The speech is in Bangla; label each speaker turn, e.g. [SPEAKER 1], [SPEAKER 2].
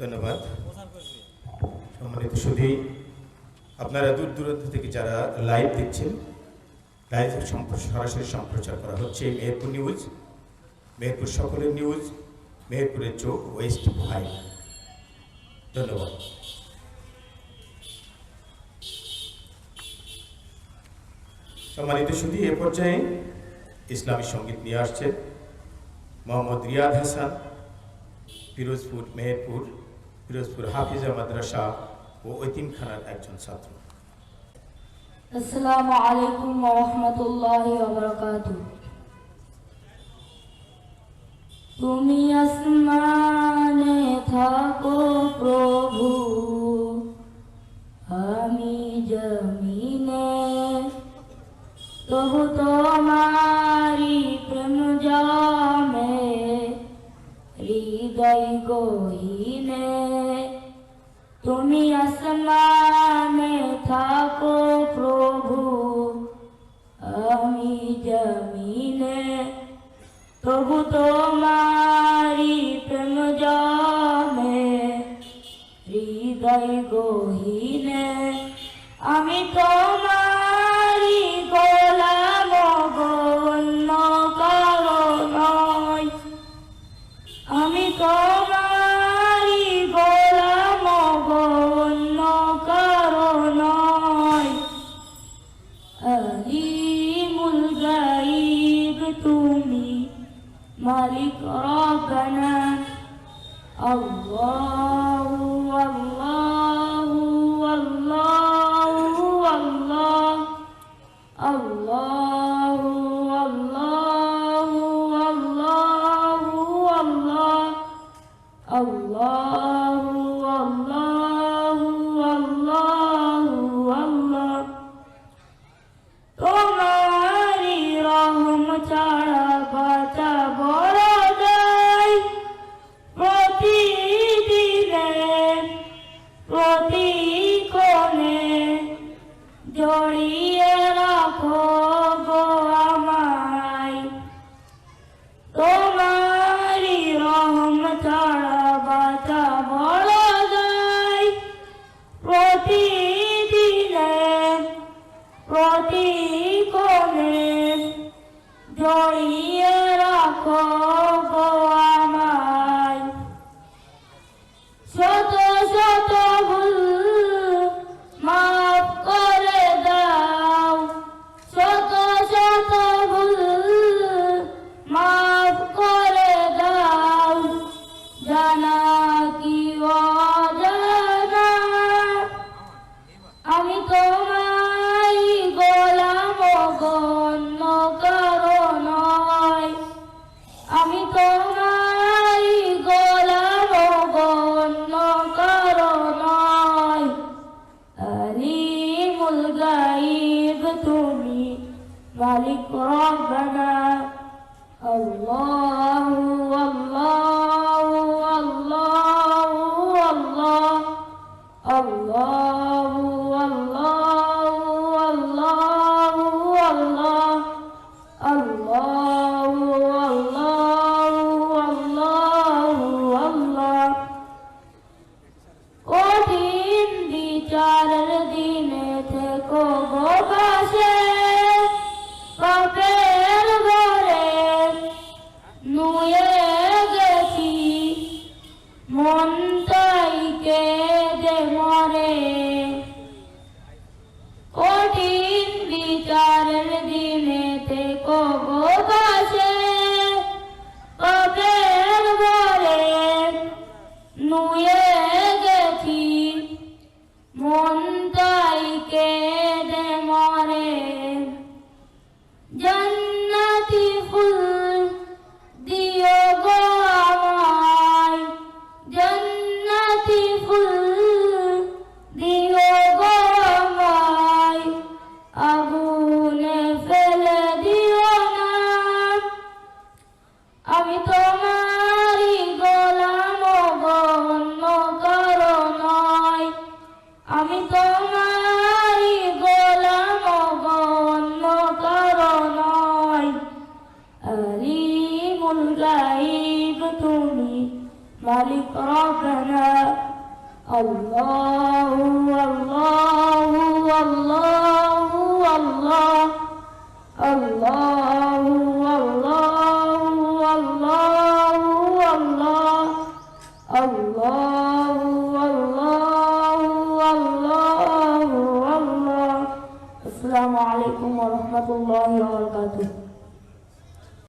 [SPEAKER 1] ধন্যবাদ। সম্মানিত সুধী, আপনারা দূর দূরান্ত থেকে যারা লাইভ দেখছেন লাইভ সরাসরি সম্প্রচার করা হচ্ছে মেহেরপুর নিউজ মেহেরপুর সকলের নিউজ মেহেরপুরের চোখ ওয়েস্ট ভাই। ধন্যবাদ। সম্মানিত সুধী, এ পর্যায়ে ইসলামী সংগীত নিয়ে আসছেন মোহাম্মদ রিয়াদ হাসান, পিরোজপুর, মেহেরপুর। পিরোজপুর হাফিজা মাদ্রাসা ও ঐতিমখানার একজন ছাত্র।
[SPEAKER 2] আসসালামু আলাইকুম রহমতুল্লাহি তুমি আসমানে থাকো প্রভু, আমি জমিনে, তবু তোমারি তুমি আসমানে থাকো প্রভু আমি জমিনে। প্রভু তোমারি প্রেম জমে হৃদয় গহিনে। আমি তোমারি মালিক রব্বানা আল্লাহু আল্লাহু আল্লাহু আল্লাহ আল্লাহু প্রতিক্ষণে জড়িয়ে রাখো ربنا. الله والله নুয়ে গেছি أليم الغيب تغني ملك ربنا. الله والله والله والله الله والله والله والله الله